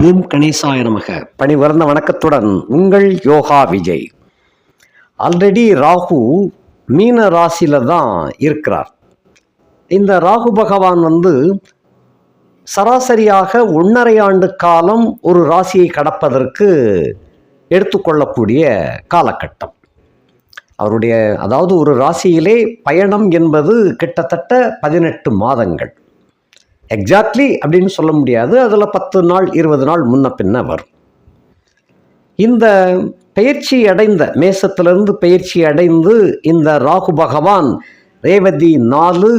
ஓம் கணேசாய நமக. பணிவர்ந்த வணக்கத்துடன் உங்கள் யோகா விஜய். ஆல்ரெடி ராகு மீன ராசியில தான் இருக்கிறார். இந்த ராகு பகவான் வந்து சராசரியாக ஒன்றரை ஆண்டு காலம் ஒரு ராசியை கடப்பதற்கு எடுத்துக்கொள்ளக்கூடிய காலகட்டம். அவருடைய அதாவது ஒரு ராசியிலே பயணம் என்பது கிட்டத்தட்ட பதினெட்டு மாதங்கள். எக்ஸாக்ட்லி அப்படின்னு சொல்ல முடியாது. அதில் பத்து நாள் இருபது நாள் முன்ன பின்ன வரும். இந்த பயிற்சி அடைந்த மேசத்திலிருந்து பயிற்சி அடைந்து இந்த ராகு பகவான் ரேவதி நாலு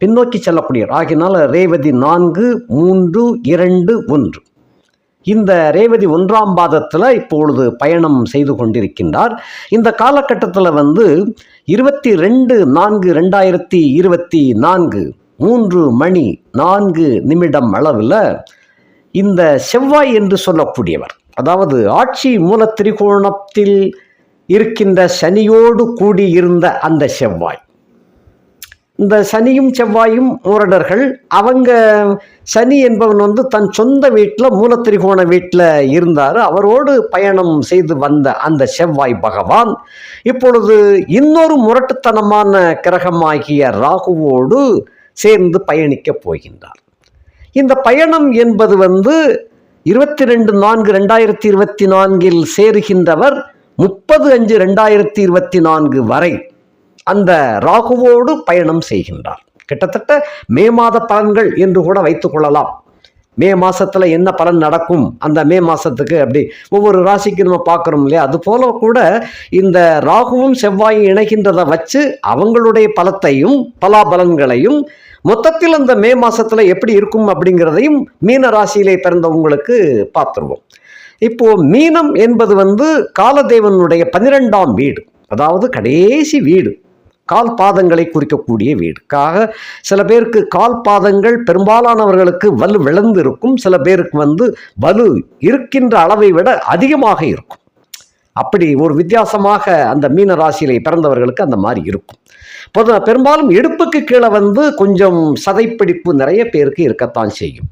பின்னோக்கி செல்லக்கூடிய ஆகினால் ரேவதி நான்கு மூன்று இரண்டு ஒன்று. இந்த ரேவதி ஒன்றாம் பாதத்தில் இப்பொழுது பயணம் செய்து கொண்டிருக்கின்றார். இந்த காலகட்டத்தில் வந்து இருபத்தி ரெண்டு நான்கு ரெண்டாயிரத்தி இருபத்தி நான்கு மூன்று மணி நான்கு நிமிடம் அளவில் இந்த செவ்வாய் என்று சொல்லக்கூடியவர் அதாவது ஆட்சி மூல திரிகோணத்தில் இருக்கின்ற சனியோடு கூடியிருந்த அந்த செவ்வாய். இந்த சனியும் செவ்வாயும் மூரடர்கள் அவங்க சனி என்பவன் வந்து தன் சொந்த வீட்டில் மூலத்திரிகோண வீட்டில் இருந்தார். அவரோடு பயணம் செய்து வந்த அந்த செவ்வாய் பகவான் இப்பொழுது இன்னொரு முரட்டுத்தனமான கிரகமாகிய ராகுவோடு சேர்ந்து பயணிக்கப் போகின்றார். இந்த பயணம் என்பது வந்து இருபத்தி ரெண்டு நான்கு ரெண்டாயிரத்தி இருபத்தி நான்கில் சேருகின்றவர் முப்பது அஞ்சு ரெண்டாயிரத்தி இருபத்தி நான்கு வரை அந்த ராகுவோடு பயணம் செய்கின்றார். கிட்டத்தட்ட மே மாத பலன்கள் என்று கூட வைத்துக்கொள்ளலாம் மே மாதத்தில் என்ன பலன் நடக்கும்? அந்த மே மாதத்துக்கு அப்படி ஒவ்வொரு ராசிக்கு நம்ம பார்க்குறோம் இல்லையா? அது போல கூட இந்த ராகுவும் செவ்வாயும் இணைகின்றதை வச்சு அவங்களுடைய பலத்தையும் பலாபலன்களையும் மொத்தத்தில் அந்த மே மாதத்தில் எப்படி இருக்கும் அப்படிங்கிறதையும் மீன ராசியிலே பிறந்தவங்களுக்கு பார்த்துருவோம். இப்போ மீனம் என்பது வந்து காலதேவனுடைய பன்னிரெண்டாம் வீடு. அதாவது கடைசி வீடு. கால் பாதங்களை குறிக்கக்கூடிய வீடுக்காக சில பேருக்கு கால் பாதங்கள் பெரும்பாலானவர்களுக்கு வலு விளந்து இருக்கும் சில பேருக்கு வந்து வலு இருக்கின்ற அளவை விட அதிகமாக இருக்கும். அப்படி ஒரு வித்தியாசமாக அந்த மீன ராசியிலே பிறந்தவர்களுக்கு அந்த மாதிரி இருக்கும். பொது பெரும்பாலும் இடுப்புக்கு கீழே வந்து கொஞ்சம் சதைப்பிடிப்பு நிறைய பேருக்கு இருக்கத்தான் செய்யும்.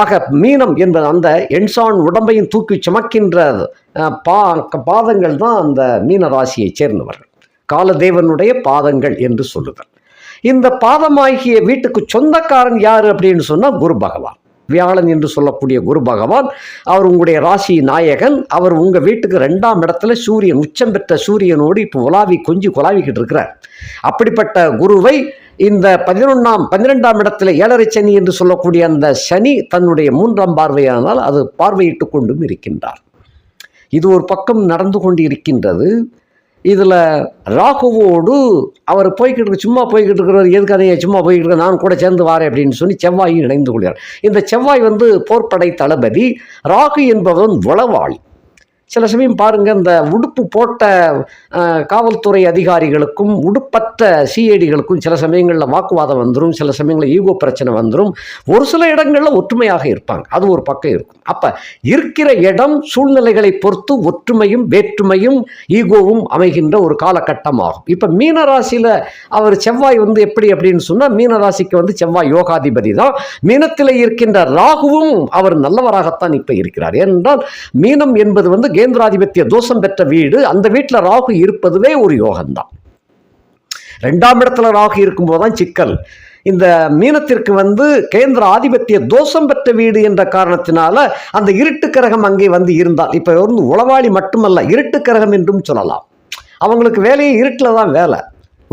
ஆக மீனம் என்பது அந்த என்சான் உடம்பையும் தூக்கி சுமக்கின்ற பா பாதங்கள் தான் அந்த மீன ராசியைச் சேர்ந்தவர்கள். காலதேவனுடைய பாதங்கள் என்று சொல்லுதல். இந்த பாதமாகிய வீட்டுக்கு சொந்தக்காரன் யார் அப்படின்னு சொன்னால் குரு பகவான். வியாழன் என்று சொல்லக்கூடிய குரு பகவான் அவர் உங்களுடைய ராசி நாயகன் அவர் உங்கள் வீட்டுக்கு ரெண்டாம் இடத்துல சூரியன் உச்சம் பெற்ற சூரியனோடு இப்போ உலாவி கொஞ்சி குலாவிக்கிட்டு இருக்கிறார். அப்படிப்பட்ட குருவை இந்த பதினொன்றாம் பன்னிரெண்டாம் இடத்துல ஏழரை சனி என்று சொல்லக்கூடிய அந்த சனி தன்னுடைய மூன்றாம் பார்வையானால் அது பார்வையிட்டு கொண்டும் இருக்கின்றார். இது ஒரு பக்கம் நடந்து கொண்டு இருக்கின்றது இதில் ராகுவோடு அவர் போய்கிட்டு சும்மா போய்கிட்டு இருக்கிறவர் எதுக்கு அதையே சும்மா போய்கிட்டு இருக்க நான் கூட சேர்ந்து வாரேன் அப்படின்னு சொல்லி செவ்வாயும் இணைந்து கொள்கிறார். இந்த செவ்வாய் வந்து போர்ப்படை தளபதி ராகு என்பவன் உளவாளி. சில சமயம் பாருங்கள் இந்த உடுப்பு போட்ட காவல்துறை அதிகாரிகளுக்கும் உடுப்பற்ற சிஐடிகளுக்கும் சில சமயங்களில் வாக்குவாதம் வந்துடும் சில சமயங்களில் ஈகோ பிரச்சனை வந்துடும் ஒரு சில இடங்களில் ஒற்றுமையாக இருப்பாங்க. அது ஒரு பக்கம் இருக்கும். அப்போ இருக்கிற இடம் சூழ்நிலைகளை பொறுத்து ஒற்றுமையும் வேற்றுமையும் ஈகோவும் அமைகின்ற ஒரு காலகட்டமாகும். இப்போ மீனராசியில் அவர் செவ்வாய் வந்து எப்படி அப்படின்னு சொன்னால் மீனராசிக்கு வந்து செவ்வாய் யோகாதிபதி தான். மீனத்தில் இருக்கின்ற ராகுவும் அவர் நல்லவராகத்தான் இப்போ இருக்கிறார். ஏனென்றால் மீனம் என்பது வந்து கேந்திராதிபத்திய தோஷம் பெற்ற வீடு அந்த வீட்டில் ராகு இருப்பதுவே ஒரு யோகம்தான். ரெண்டாம் இடத்துல ராகு இருக்கும்போது தான் சிக்கல். இந்த மீனத்திற்கு வந்து கேந்திர ஆதிபத்திய தோஷம் பெற்ற வீடு என்ற காரணத்தினால அந்த இருட்டு கிரகம் அங்கே வந்து இருந்தால் இப்போ வந்து உளவாளி மட்டுமல்ல இருட்டு கிரகம் என்றும் சொல்லலாம். அவங்களுக்கு வேலையே இருட்டில் தான் வேலை.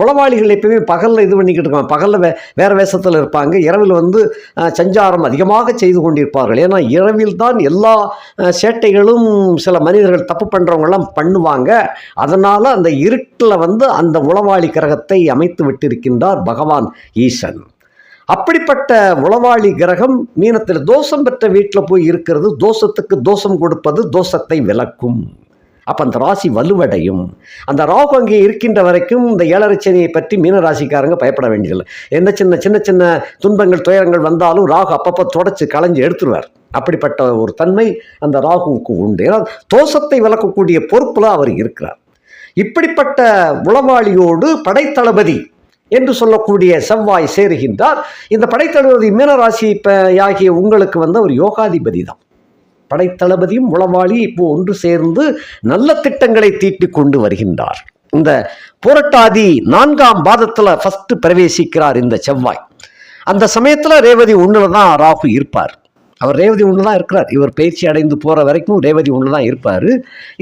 உளவாளிகள் எப்பயுமே பகலில் இது பண்ணிக்கிட்டு இருக்காங்க. பகலில் வே வேறு வேஷத்தில் இருப்பாங்க. இரவில் வந்து சஞ்சாரம் அதிகமாக செய்து கொண்டிருப்பார்கள். ஏன்னா இரவில் தான் எல்லா சேட்டைகளும் சில மனிதர்கள் தப்பு பண்ணுறவங்கெல்லாம் பண்ணுவாங்க. அதனால் அந்த இருட்டில் வந்து அந்த உளவாளி கிரகத்தை அமைத்து விட்டிருக்கின்றார் பகவான் ஈசன். அப்படிப்பட்ட உளவாளி கிரகம் மீனத்தில் தோஷம் பெற்ற வீட்டில் போய் இருக்கிறது. தோஷத்துக்கு தோஷம் கொடுப்பது தோஷத்தை விளக்கும். அப்போ அந்த ராசி வலுவடையும். அந்த ராகு அங்கே இருக்கின்ற வரைக்கும் இந்த ஏழரை சனியை பற்றி மீனராசிக்காரங்க பயப்பட வேண்டியதில்லை. என்ன சின்ன சின்ன சின்ன துன்பங்கள் துயரங்கள் வந்தாலும் ராகு அப்பப்போ தொடச்சி களைஞ்சு எடுத்துருவார். அப்படிப்பட்ட ஒரு தன்மை அந்த ராகுவுக்கு உண்டு. ஏன்னா தோஷத்தை விளக்கக்கூடிய பொறுப்பில் அவர் இருக்கிறார். இப்படிப்பட்ட உளவாளியோடு படைத்தளபதி என்று சொல்லக்கூடிய செவ்வாய் சேருகின்றார். இந்த படைத்தளபதி மீனராசி ஆகிய உங்களுக்கு வந்து ஒரு யோகாதிபதி தான். படைத்தளபதியும் உளவாளி இப்போ ஒன்று சேர்ந்து நல்ல திட்டங்களை தீட்டி கொண்டு வருகின்றார். இந்த புரட்டாதி நான்காம் பாதத்தில் ஃபஸ்ட்டு பிரவேசிக்கிறார் இந்த செவ்வாய். அந்த சமயத்தில் ரேவதி ஒண்ணுல தான் ராகு இருப்பார். அவர் ரேவதி ஒன்று தான் இருக்கிறார். இவர் பயிற்சி அடைந்து போகிற வரைக்கும் ரேவதி ஒன்று தான் இருப்பார்.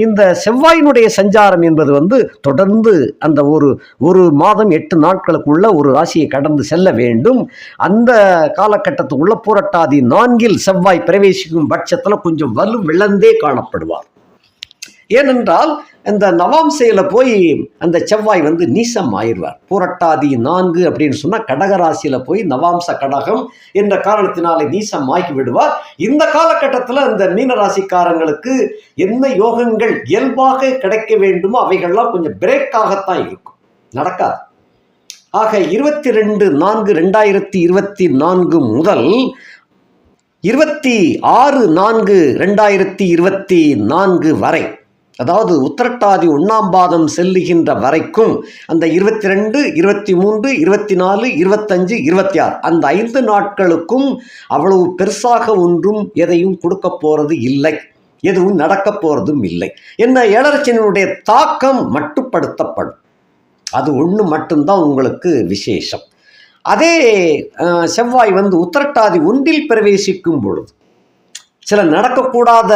இந்த செவ்வாயினுடைய சஞ்சாரம் என்பது வந்து தொடர்ந்து அந்த ஒரு ஒரு மாதம் எட்டு நாட்களுக்குள்ள ஒரு ராசியை கடந்து செல்ல வேண்டும். அந்த காலகட்டத்துக்குள்ள புரட்டாதி நான்கில் செவ்வாய் பிரவேசிக்கும் பட்சத்தில் கொஞ்சம் வலு விளந்தே காணப்படுவார். ஏனென்றால் இந்த நவாம்சையில் போய் அந்த செவ்வாய் வந்து நீசம் ஆயிடுவார். பூரட்டாதி நான்கு அப்படின்னு சொன்னால் கடகராசியில் போய் நவாம்ச கடகம் என்ற காரணத்தினாலே நீசம் ஆகி விடுவார். இந்த காலகட்டத்தில் இந்த மீனராசிக்காரங்களுக்கு என்ன யோகங்கள் இயல்பாக கிடைக்க வேண்டுமோ அவைகள்லாம் கொஞ்சம் பிரேக்காகத்தான் இருக்கும். நடக்காது. ஆக இருபத்தி ரெண்டு நான்கு ரெண்டாயிரத்தி இருபத்தி நான்கு முதல் இருபத்தி ஆறு நான்கு ரெண்டாயிரத்தி இருபத்தி நான்கு வரை அதாவது உத்திரட்டாதி ஒன்றாம் பாதம் செல்லுகின்ற வரைக்கும் அந்த இருபத்தி ரெண்டு இருபத்தி மூன்று இருபத்தி நாலு இருபத்தஞ்சு இருபத்தி ஆறு அந்த ஐந்து நாட்களுக்கும் அவ்வளவு பெருசாக ஒன்றும் எதையும் கொடுக்க போகிறது இல்லை. எதுவும் நடக்க போகிறதும் இல்லை. என்ன ஏழரசனுடைய தாக்கம் மட்டுப்படுத்தப்படும். அது ஒன்று மட்டும்தான் உங்களுக்கு விசேஷம். அதே செவ்வாய் வந்து உத்திரட்டாதி ஒன்றில் பிரவேசிக்கும் பொழுது சில நடக்கக்கூடாத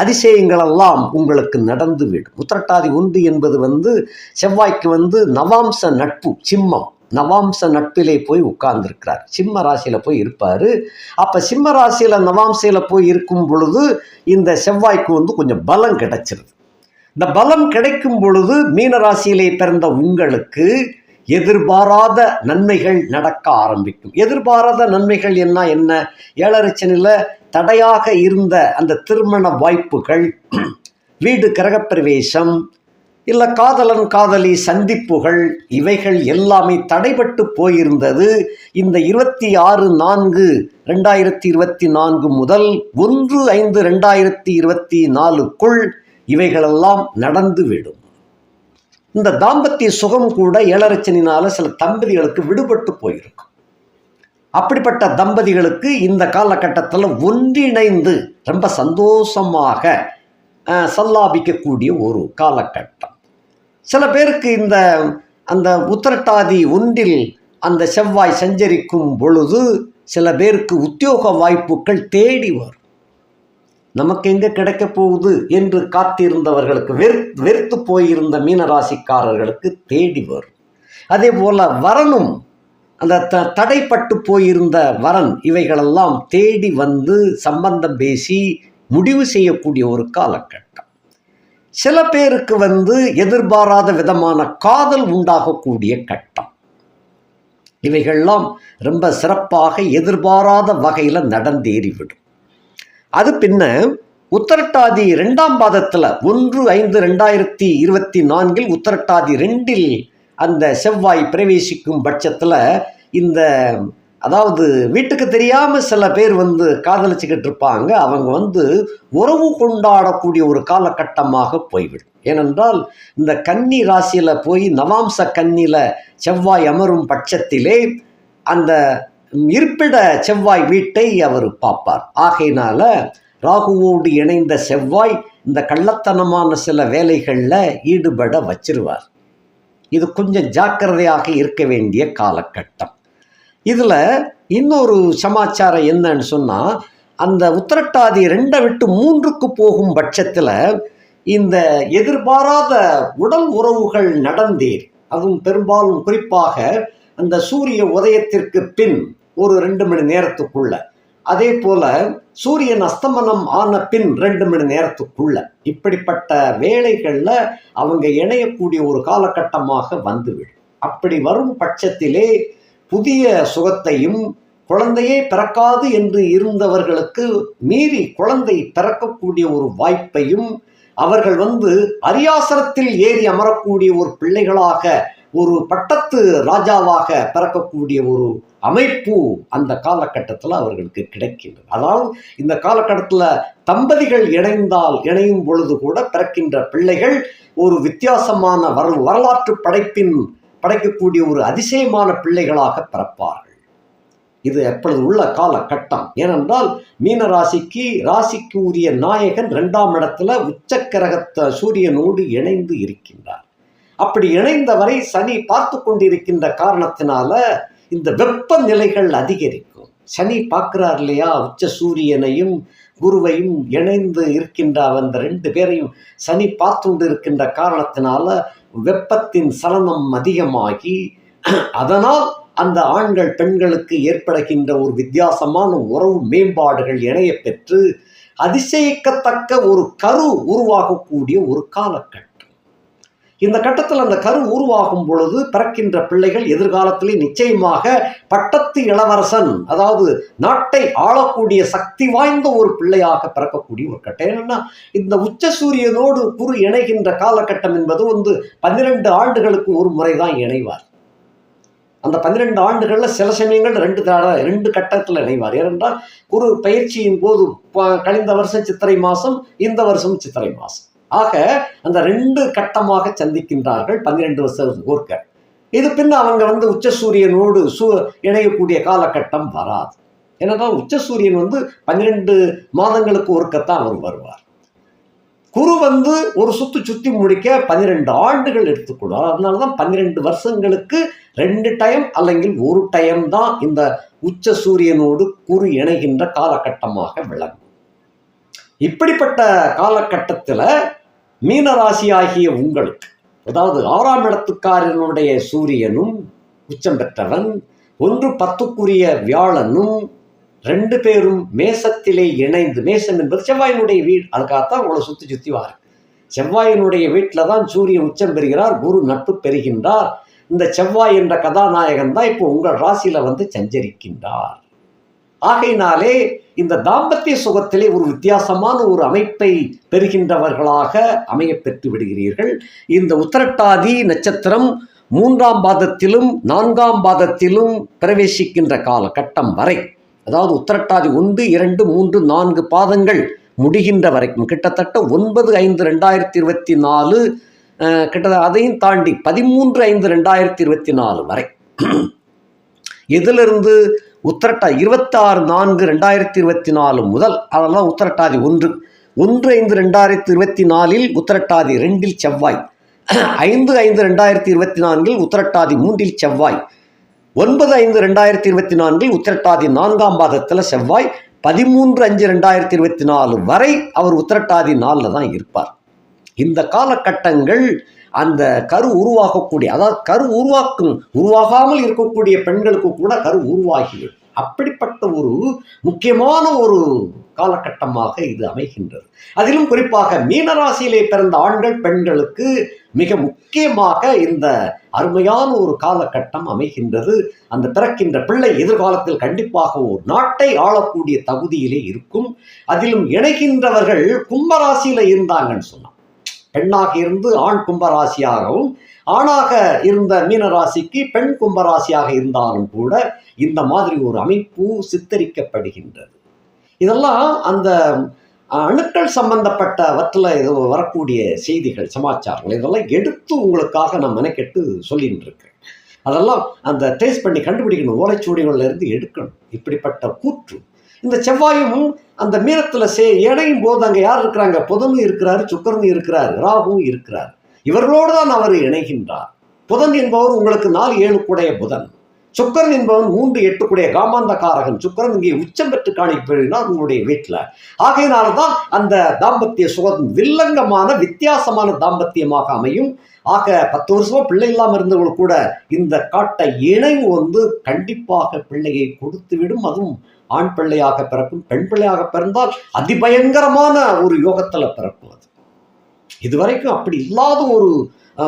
அதிசயங்களெல்லாம் உங்களுக்கு நடந்துவிடும். உத்திரட்டாதி ஒன்று என்பது வந்து செவ்வாய்க்கு வந்து நவாம்ச நட்பு சிம்மம். நவாம்ச நட்பிலே போய் உட்கார்ந்துருக்கிறார். சிம்ம ராசியில் போய் இருப்பார். அப்போ சிம்ம ராசியில் நவாம்சையில் போய் இருக்கும் பொழுது இந்த செவ்வாய்க்கு வந்து கொஞ்சம் பலம் கிடைச்சிருது. இந்த பலம் கிடைக்கும் பொழுது மீன ராசியிலே பிறந்த உங்களுக்கு எதிர்பாராத நன்மைகள் நடக்க ஆரம்பிக்கும். எதிர்பாராத நன்மைகள் என்ன என்ன? ஏழரச்சனில் தடையாக இருந்த அந்த திருமண வாய்ப்புகள் வீடு கிரகப்பிரவேசம் இல்லை காதலன் காதலி சந்திப்புகள் இவைகள் எல்லாமே தடைபட்டு போயிருந்தது. இந்த இருபத்தி ஆறு நான்கு ரெண்டாயிரத்தி இருபத்தி நான்கு முதல் ஒன்று ஐந்து ரெண்டாயிரத்தி இருபத்தி நாலுக்குள் இவைகளெல்லாம் நடந்துவிடும். இந்த தாம்பத்திய சுகம் கூட ஏழரச்சனினால சில தம்பதிகளுக்கு விடுபட்டு போயிருக்கும் அப்படிப்பட்ட தம்பதிகளுக்கு இந்த காலகட்டத்தில் ஒன்றிணைந்து ரொம்ப சந்தோஷமாக சல்லாபிக்கக்கூடிய ஒரு காலகட்டம். சில பேருக்கு இந்த அந்த உத்திரட்டாதி ஒன்றில் அந்த செவ்வாய் சஞ்சரிக்கும் பொழுது சில பேருக்கு உத்தியோக வாய்ப்புகள் தேடி வரும். நமக்கு எங்கே கிடைக்க போகுது என்று காத்திருந்தவர்களுக்கு வெறு வெறுத்து போயிருந்த மீனராசிக்காரர்களுக்கு தேடி வரும். அதே போல வரனும் அந்த த தடைப்பட்டு போயிருந்த வரன் இவைகளெல்லாம் தேடி வந்து சம்பந்தம் பேசி முடிவு செய்யக்கூடிய ஒரு காலகட்டம். சில பேருக்கு வந்து எதிர்பாராத விதமான காதல் உண்டாகக்கூடிய கட்டம். இவைகள்லாம் ரொம்ப சிறப்பாக எதிர்பாராத வகையில் நடந்தேறிவிடும். அது பின்ன உத்தரட்டாதி ரெண்டாம் பாதத்தில் ஒன்று ஐந்து ரெண்டாயிரத்தி இருபத்தி நான்கில் உத்தரட்டாதி ரெண்டில் அந்த செவ்வாய் பிரவேசிக்கும் பட்சத்தில் இந்த அதாவது வீட்டுக்கு தெரியாமல் சில பேர் வந்து காதலிச்சுக்கிட்டு இருப்பாங்க. அவங்க வந்து உறவு கொண்டாடக்கூடிய ஒரு காலகட்டமாக போய்விடும். ஏனென்றால் இந்த கன்னி ராசியில் போய் நவாம்ச கன்னியில் செவ்வாய் அமரும் பட்சத்திலே அந்த இருப்பிட செவ்வாய் வீட்டை அவர் பார்ப்பார். ஆகையினால ராகுவோடு இணைந்த செவ்வாய் இந்த கள்ளத்தனமான சில வேலைகளில் ஈடுபட வச்சிருவார். இது கொஞ்சம் ஜாக்கிரதையாக இருக்க வேண்டிய காலகட்டம். இதில் இன்னொரு சமாச்சாரம் என்னன்னு சொன்னால் அந்த உத்திரட்டாதி ரெண்டை விட்டு மூன்றுக்கு போகும் பட்சத்தில் இந்த எதிர்பாராத உடல் உறவுகள் நடந்தேறி அதுவும் பெரும்பாலும் குறிப்பாக அந்த சூரிய உதயத்திற்கு பின். ஒரு ரெண்டு மணி நேரத்துக்குள்ள. அதே போல சூரியன் அஸ்தமனம் ஆன பின் ரெண்டு மணி நேரத்துக்குள்ள. இப்படிப்பட்ட வேலைகளில் அவங்க இணையக்கூடிய ஒரு காலகட்டமாக வந்துவிடும். அப்படி வரும் பட்சத்திலே புதிய சுகத்தையும் குழந்தையே பிறக்காது என்று இருந்தவர்களுக்கு மீறி குழந்தை பிறக்கக்கூடிய ஒரு வாய்ப்பையும் அவர்கள் வந்து அரியாசனத்தில் ஏறி அமரக்கூடிய ஒரு பிள்ளைகளாக ஒரு பட்டத்து ராஜாவாக பிறக்கக்கூடிய ஒரு அமைப்பு அந்த காலகட்டத்தில் அவர்களுக்கு கிடைக்கின்றது. அதாவது இந்த காலகட்டத்தில் தம்பதிகள் இணைந்தால் இணையும் பொழுது கூட பிறக்கின்ற பிள்ளைகள் ஒரு வித்தியாசமான வர வரலாற்று படைப்பின் படைக்கக்கூடிய ஒரு அதிசயமான பிள்ளைகளாக பிறப்பார்கள். இது எப்பொழுது உள்ள காலகட்டம். ஏனென்றால் மீன ராசிக்கு ராசிக்கு உரிய நாயகன் இரண்டாம் இடத்துல உச்சக்கரகத்த சூரியனோடு இணைந்து இருக்கின்றார். அப்படி இணைந்தவரை சனி பார்த்து கொண்டிருக்கின்ற காரணத்தினால இந்த வெப்பநிலைகள் அதிகரிக்கும். சனி பார்க்கிறார் இல்லையா? உச்ச சூரியனையும் குருவையும் இணைந்து இருக்கின்ற அந்த ரெண்டு பேரையும் சனி பார்த்துண்டு இருக்கின்ற காரணத்தினால வெப்பத்தின் சலனம் அதிகமாகி அதனால் அந்த ஆண்கள் பெண்களுக்கு ஏற்படுகின்ற ஒரு வித்தியாசமான உறவு மேம்பாடுகள் இணைய பெற்று அதிசயிக்கத்தக்க ஒரு கரு உருவாகக்கூடிய ஒரு காலகட்டம் இந்த கட்டத்தில் அந்த கரு உருவாகும் பொழுது பிறக்கின்ற பிள்ளைகள் எதிர்காலத்திலே நிச்சயமாக பட்டத்து இளவரசன் அதாவது நாட்டை ஆளக்கூடிய சக்தி வாய்ந்த ஒரு பிள்ளையாக பிறக்கக்கூடிய ஒரு கட்டம். என்னன்னா இந்த உச்ச சூரியனோடு குரு இணைகின்ற காலகட்டம் என்பது வந்து பன்னிரண்டு ஆண்டுகளுக்கு ஒரு முறை தான் இணைவார். அந்த பன்னிரெண்டு ஆண்டுகளில் சில சமயங்கள் ரெண்டு தட ரெண்டு கட்டத்தில் இணைவார். ஏனென்றால் குரு பயிற்சியின் போது கழிந்த வருஷம் சித்திரை மாதம் இந்த வருஷம் சித்திரை மாதம் ஆக அந்த ரெண்டு கட்டமாக சந்திக்கின்றார்கள் பன்னிரெண்டு வருஷம் ஒர்க்க இது பின்ன அவங்க வந்து உச்ச சூரியனோடு சூ இணையக்கூடிய காலகட்டம் வராது ஏனென்றால் உச்ச சூரியன் வந்து பன்னிரெண்டு மாதங்களுக்கு ஒருக்கத்தான் அவர் வருவார் குரு வந்து ஒரு சுத்து சுத்தி முடிக்க பன்னிரெண்டு ஆண்டுகள் எடுத்துக்கொள்வார் அதனால தான் பன்னிரெண்டு வருஷங்களுக்கு ரெண்டு டைம் അല്ലെങ്കിൽ ஒரு டைம் தான் இந்த உச்ச சூரியனோடு குரு இணைகின்ற காலகட்டமாக விளங்கும் இப்படிப்பட்ட காலகட்டத்தில் மீனராசியாகிய உங்களுக்கு அதாவது ஆறாம் இடத்துக்காரனுடைய சூரியனும் உச்சம் பெற்றவன் ஒன்று பத்துக்குரிய வியாழனும் ரெண்டு பேரும் மேசத்திலே இணைந்து மேசம் என்பது செவ்வாயினுடைய வீடு அதுக்காகத்தான் உங்களை சுற்றி சுற்றி வாரு. செவ்வாயினுடைய வீட்டில் தான் சூரியன் உச்சம் பெறுகிறார் குரு நட்பு பெறுகின்றார். இந்த செவ்வாய் என்ற கதாநாயகன் தான் இப்போ உங்கள் ராசியில வந்து சஞ்சரிக்கின்றார். ஆகையினாலே இந்த தாம்பத்திய சுகத்திலே ஒரு வித்தியாசமான ஒரு அமைப்பை பெறுகின்றவர்களாக அமைய பெற்று விடுகிறீர்கள். இந்த உத்தரட்டாதி நட்சத்திரம் மூன்றாம் பாதத்திலும் நான்காம் பாதத்திலும் பிரவேசிக்கின்ற காலகட்டம் வரை அதாவது உத்தரட்டாதி ஒன்று இரண்டு மூன்று நான்கு பாதங்கள் முடிகின்ற வரைக்கும் கிட்டத்தட்ட ஒன்பது ஐந்து ரெண்டாயிரத்தி இருபத்தி நாலு கிட்டத்தட்ட அதையும் தாண்டி பதிமூன்று ஐந்து ரெண்டாயிரத்தி இருபத்தி நாலு வரை. எதிலிருந்து உத்திரட்டா இருபத்தாறு நான்கு ரெண்டாயிரத்தி இருபத்தி நாலு முதல் அதெல்லாம் உத்திரட்டாதி ஒன்று ஒன்று ஐந்து ரெண்டாயிரத்தி இருபத்தி நாலில் உத்திரட்டாதி ரெண்டில் செவ்வாய் ஐந்து ஐந்து ரெண்டாயிரத்தி இருபத்தி நான்கில் உத்திரட்டாதி மூன்றில் செவ்வாய் ஒன்பது ஐந்து ரெண்டாயிரத்தி இருபத்தி நான்கில் உத்திரட்டாதி நான்காம் பாதத்தில் செவ்வாய் பதிமூன்று அஞ்சு ரெண்டாயிரத்தி இருபத்தி நாலு வரை அவர் உத்திரட்டாதி நாளில் தான் இருப்பார். இந்த காலகட்டங்கள் அந்த கரு உருவாகக்கூடிய அதாவது கரு உருவாக்கும் உருவாகாமல் இருக்கக்கூடிய பெண்களுக்கு கூட கரு உருவாகிவிடும் அப்படிப்பட்ட ஒரு முக்கியமான ஒரு காலகட்டமாக இது அமைகின்றது. அதிலும் குறிப்பாக மீனராசியிலே பிறந்த ஆண்கள் பெண்களுக்கு மிக முக்கியமாக இந்த அருமையான ஒரு காலகட்டம் அமைகின்றது. அந்த பிறக்கின்ற பிள்ளை எதிர்காலத்தில் கண்டிப்பாக ஒரு நாட்டை ஆளக்கூடிய தகுதியிலே இருக்கும். அதிலும் இணைகின்றவர்கள் கும்பராசியில இருந்தாங்கன்னு சொன்னான் பெண்ணாக இருந்து ஆண் கும்பராசியாகவும் ஆணாக இருந்த மீனராசிக்கு பெண் கும்பராசியாக இருந்தாலும் கூட இந்த மாதிரி ஒரு அமைப்பு சித்தரிக்கப்படுகின்றது. இதெல்லாம் அந்த அணுக்கள் சம்பந்தப்பட்டவற்றில் இது வரக்கூடிய செய்திகள் சமாச்சாரங்கள் இதெல்லாம் எடுத்து உங்களுக்காக நான் மெனக்கெட்டு சொல்லிட்டு இருக்கேன் அதெல்லாம் அந்த டேஸ்ட் பண்ணி கண்டுபிடிக்கணும் ஓலைச்சுவடிகளில் இருந்து எடுக்கணும். இப்படிப்பட்ட கூற்று இந்த செவ்வாயும் அந்த மீனத்தில் சே இணையும் போது அங்கே யார் இருக்கிறாங்க? புதனும் இருக்கிறாரு சுக்கரனும் இருக்கிறார் ராகுவும் இருக்கிறார். இவர்களோடு தான் அவர் இணைகின்றார். புதன் என்பவர் உங்களுக்கு நாலு ஏழு கூடைய புதன். சுக்கரன் என்பவன் மூன்று எட்டு கூடிய காமாந்தகாரகன். சுக்கரன் இங்கே உச்சம் பெற்று காணிப்படுகிறார் உங்களுடைய வீட்டில். ஆகையினால தான் அந்த தாம்பத்திய சுகம் வில்லங்கமான வித்தியாசமான தாம்பத்தியமாக அமையும். ஆக பத்து வருஷமா பிள்ளை இல்லாமல் இருந்தவர்கள் கூட இந்த காட்ட இணைவு வந்து கண்டிப்பாக பிள்ளையை கொடுத்து விடும். அதுவும் ஆண் பிள்ளையாக பிறக்கும் பெண் பிள்ளையாக பிறந்தால் அதிபயங்கரமான ஒரு யோகத்தில் பிறக்கும் அது. இதுவரைக்கும் அப்படி இல்லாத ஒரு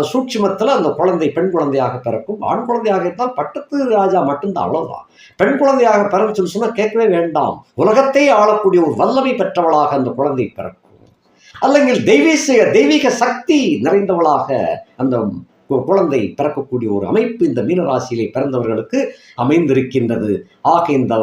சூட்சிமத்தில் அந்த குழந்தை பெண் குழந்தையாக பிறக்கும். ஆண் குழந்தையாக இருந்தால் பட்டத்து ராஜா மட்டும்தான் அவ்வளோதான் பெண் குழந்தையாக பிறந்துச்சுன்னு சொன்னால் கேட்கவே வேண்டாம். உலகத்தை ஆளக்கூடிய ஒரு வல்லமை பெற்றவளாக அந்த குழந்தை பிறக்கும். അല്ലെങ്കിൽ தெய்வீக தெய்வீக சக்தி நிறைந்தவளாக அந்த கு- குழந்தை பிறக்கக்கூடிய ஒரு அமைப்பு இந்த மீனராசியிலே பிறந்தவர்களுக்கு அமைந்திருக்கின்றது ஆக இந்த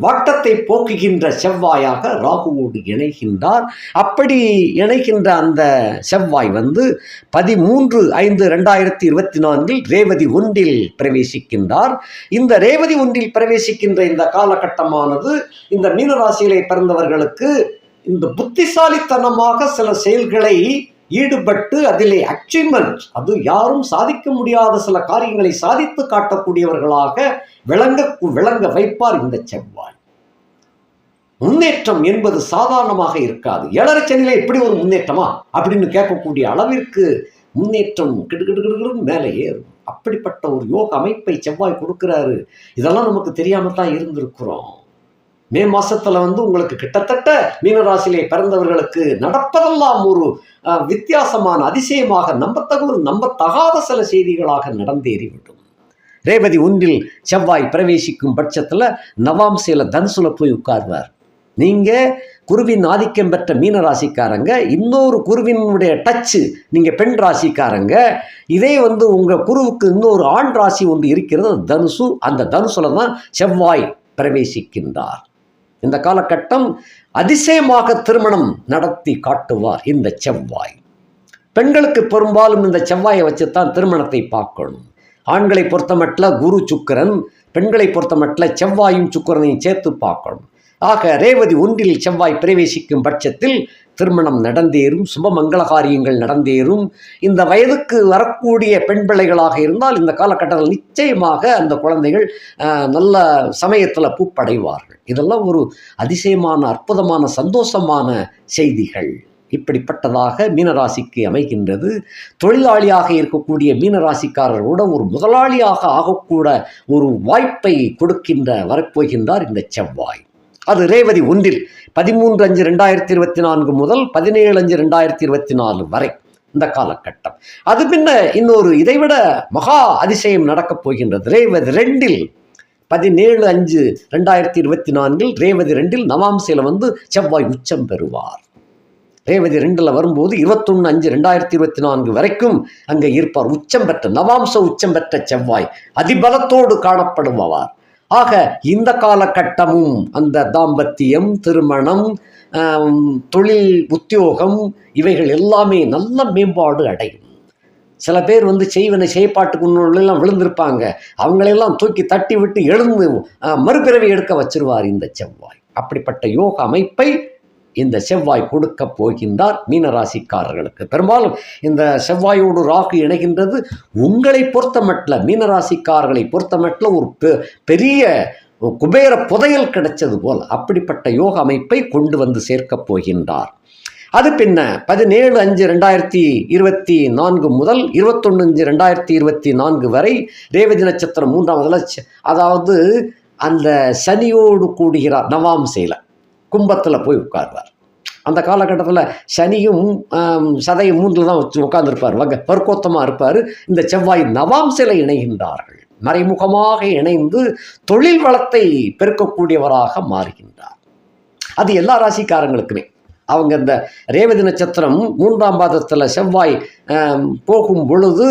வாட்டத்தை போக்குகின்ற செவ்வாயாக ராகுவோடு இணைகின்றார் அப்படி இணைகின்ற அந்த செவ்வாய் வந்து பதிமூன்று ஐந்து ரெண்டாயிரத்தி இருபத்தி நான்கில் ரேவதி ஒன்றில் பிரவேசிக்கின்றார் இந்த ரேவதி ஒன்றில் பிரவேசிக்கின்ற இந்த காலகட்டமானது இந்த மீனராசியிலே பிறந்தவர்களுக்கு இந்த புத்திசாலித்தனமாக சில செயல்களை ஈடுபட்டு அதிலே அச்சீவ்மெண்ட் அது யாரும் சாதிக்க முடியாத சில காரியங்களை சாதித்து காட்டக்கூடியவர்களாக விளங்க விளங்க வைப்பார் இந்த செவ்வாய். முன்னேற்றம் என்பது சாதாரணமாக இருக்காது. ஏழரை சனியில எப்படி ஒரு முன்னேற்றமா? அப்படின்னு கேட்கக்கூடிய அளவிற்கு முன்னேற்றம் கிடுகிடுகிடுன்னு மேலே ஏறும். அப்படிப்பட்ட ஒரு யோக அமைப்பை செவ்வாய் கொடுக்கிறாரு. இதெல்லாம் நமக்கு தெரியாமல் தான் இருந்திருக்கிறோம். மே மாசத்துல வந்து உங்களுக்கு கிட்டத்தட்ட மீனராசியிலே பிறந்தவர்களுக்கு நடப்பதெல்லாம் ஒரு வித்தியாசமான அதிசயமாக நம்பத்தகு நம்பத்தகாத சில செய்திகளாக நடந்தேறிவிடும் ரேவதி ஒன்றில் செவ்வாய் பிரவேசிக்கும் பட்சத்தில் நவாம்சையில் தனுசுல போய் உட்கார்வார். நீங்க குருவின் ஆதிக்கம் பெற்ற மீன ராசிக்காரங்க இன்னொரு குருவினுடைய டச்சு நீங்கள் பெண் ராசிக்காரங்க இதே வந்து உங்கள் குருவுக்கு இன்னொரு ஆண் ராசி ஒன்று இருக்கிறது தனுசு. அந்த தனுசுல தான் செவ்வாய் பிரவேசிக்கின்றார். இந்த காலகட்டம் அதிசயமாக திருமணம் நடத்தி காட்டுவார் இந்த செவ்வாய். பெண்களுக்கு பெரும்பாலும் இந்த செவ்வாயை வச்சு தான் திருமணத்தை பார்க்கணும். ஆண்களை பொறுத்தமட்டில் குரு சுக்கிரன் பெண்களை பொறுத்தமட்டில் செவ்வாயும் சுக்கிரனையும் சேர்த்து பார்க்கணும். ஆக ரேவதி ஒன்றில் செவ்வாய் பிரவேசிக்கும் பட்சத்தில் திருமணம் நடந்தேறும் சுப மங்கள காரியங்கள் நடந்தேறும். இந்த வயதுக்கு வரக்கூடிய பெண் பிள்ளைகளாக இருந்தால் இந்த காலகட்டத்தில் நிச்சயமாக அந்த குழந்தைகள் நல்ல சமயத்தில் பூப்படைவார்கள். இதெல்லாம் ஒரு அதிசயமான அற்புதமான சந்தோஷமான செய்திகள். இப்படிப்பட்டதாக மீனராசிக்கு அமைகின்றது. தொழிலாளியாக இருக்கக்கூடிய மீனராசிக்காரர்களோட ஒரு முதலாளியாக ஆகக்கூட ஒரு வாய்ப்பை கொடுக்கின்ற வரப்போகின்றார் இந்த செவ்வாய். அது ரேவதி ஒன்றில் பதிமூன்று அஞ்சு ரெண்டாயிரத்தி இருபத்தி நான்கு முதல் பதினேழு அஞ்சு ரெண்டாயிரத்தி இருபத்தி நாலு வரை இந்த காலகட்டம். அது பின்ன இன்னொரு இதைவிட மகா அதிசயம் நடக்கப் போகின்றது. ரேவதி ரெண்டில் பதினேழு அஞ்சு ரெண்டாயிரத்தி இருபத்தி நான்கில் ரேவதி ரெண்டில் நவாம்சையில் வந்து செவ்வாய் உச்சம் பெறுவார். ரேவதி ரெண்டில் வரும்போது இருபத்தொன்று அஞ்சு ரெண்டாயிரத்தி இருபத்தி நான்கு வரைக்கும் அங்கே இருப்பார். உச்சம் பெற்ற நவாம்ச உச்சம் பெற்ற செவ்வாய் அதிபலத்தோடு காணப்படுபவார். ஆக இந்த காலகட்டமும் அந்த தாம்பத்தியம் திருமணம் தொழில் உத்தியோகம் இவைகள் எல்லாமே நல்ல மேம்பாடு அடையும். சில பேர் வந்து செய்வன செய்பாட்டுக்கு முன்னெல்லாம் விழுந்திருப்பாங்க. அவங்களெல்லாம் தூக்கி தட்டி விட்டு எழுந்து மறுபிறவி எடுக்க வச்சிருவார் இந்த செவ்வாய். அப்படிப்பட்ட யோக அமைப்பை இந்த செவ்வாய் கொடுக்க போகின்றார் மீனராசிக்காரர்களுக்கு. பெரும்பாலும் இந்த செவ்வாயோடு ராகு இணைகின்றது. உங்களை பொறுத்தமட்டில் மீனராசிக்காரர்களை பொறுத்தமட்டில் ஒரு பெ- பெரிய குபேர புதையல் கிடைச்சது போல் அப்படிப்பட்ட யோக அமைப்பை கொண்டு வந்து சேர்க்கப் போகின்றார். அது பின்ன பதினேழு அஞ்சு ரெண்டாயிரத்தி இருபத்தி நான்கு முதல் இருபத்தொன்று அஞ்சு ரெண்டாயிரத்தி இருபத்தி நான்கு வரை ரேவதி நட்சத்திரம் மூன்றாம் முதல்ல அதாவது அந்த சனியோடு கூடுகிறார் நவாம்சையில் கும்பத்தில் போய் உட்கார்வார். அந்த காலகட்டத்தில் சனியும் சதையும் மூன்றில் தான் வச்சு உட்கார்ந்துருப்பார். வக வர்க்கோத்தமாக இருப்பார். இந்த செவ்வாய் நவாம்சையில் இணைகின்றார்கள். மறைமுகமாக இணைந்து தொழில் வளத்தை பெருக்கக்கூடியவராக மாறுகின்றார். அது எல்லா ராசிக்காரங்களுக்குமே. அவங்க இந்த ரேவதி நட்சத்திரம் மூன்றாம் பாதத்தில் செவ்வாய் போகும் பொழுது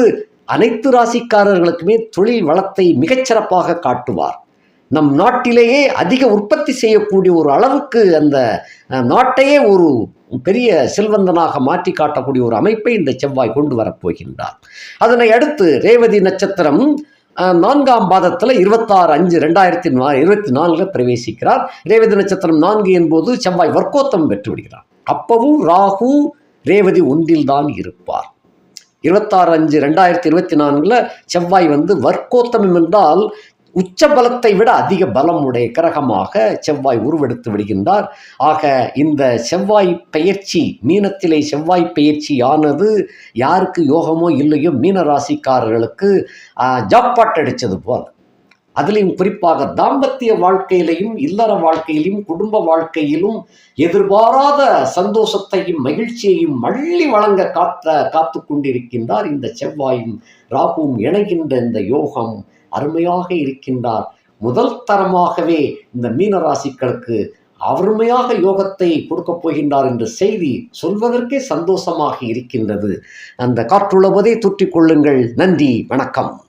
அனைத்து ராசிக்காரர்களுக்குமே தொழில் வளத்தை மிகச்சிறப்பாக காட்டுவார். நம் நாட்டிலேயே அதிக உற்பத்தி செய்யக்கூடிய ஒரு அளவுக்கு அந்த நாட்டையே ஒரு பெரிய செல்வந்தனாக மாற்றி காட்டக்கூடிய ஒரு அமைப்பை இந்த செவ்வாய் கொண்டு வரப்போகின்றார் அதனை அடுத்து ரேவதி நட்சத்திரம் நான்காம் பாதத்தில் இருபத்தாறு அஞ்சு ரெண்டாயிரத்தி நா இருபத்தி நாலில் பிரவேசிக்கிறார். ரேவதி நட்சத்திரம் நான்கு என்பது செவ்வாய் வர்க்கோத்தம் பெற்று விடுகிறார். அப்பவும் ராகு ரேவதி ஒன்றில் தான் இருப்பார். இருபத்தாறு அஞ்சு ரெண்டாயிரத்தி இருபத்தி நான்கில் செவ்வாய் வந்து வர்க்கோத்தமம் என்றால் உச்ச பலத்தை விட அதிக பலம் உடைய கிரகமாக செவ்வாய் உருவெடுத்து விடுகின்றார். ஆக இந்த செவ்வாய் பெயர்ச்சி மீனத்திலே செவ்வாய் பெயர்ச்சி ஆனது யாருக்கு யோகமோ இல்லையோ மீன ராசிக்காரர்களுக்கு ஜாப்பாட் அடித்தது போல். அதிலையும் குறிப்பாக தாம்பத்திய வாழ்க்கையிலையும் இல்லற வாழ்க்கையிலும் குடும்ப வாழ்க்கையிலும் எதிர்பாராத சந்தோஷத்தையும் மகிழ்ச்சியையும் மள்ளி வழங்க காத்த காத்து கொண்டிருக்கின்றார் இந்த செவ்வாயும் ராகுவும் இணைகின்ற இந்த யோகம். அருமையாக இருக்கின்றார். முதல் தரமாகவே இந்த மீனராசிக்களுக்கு அருமையாக யோகத்தை கொடுக்கப் போகின்றார் என்ற செய்தி சொல்வதற்கே சந்தோஷமாக இருக்கின்றது. அந்த காற்றுள்ளவதை தூற்றிக் கொள்ளுங்கள். நன்றி. வணக்கம்.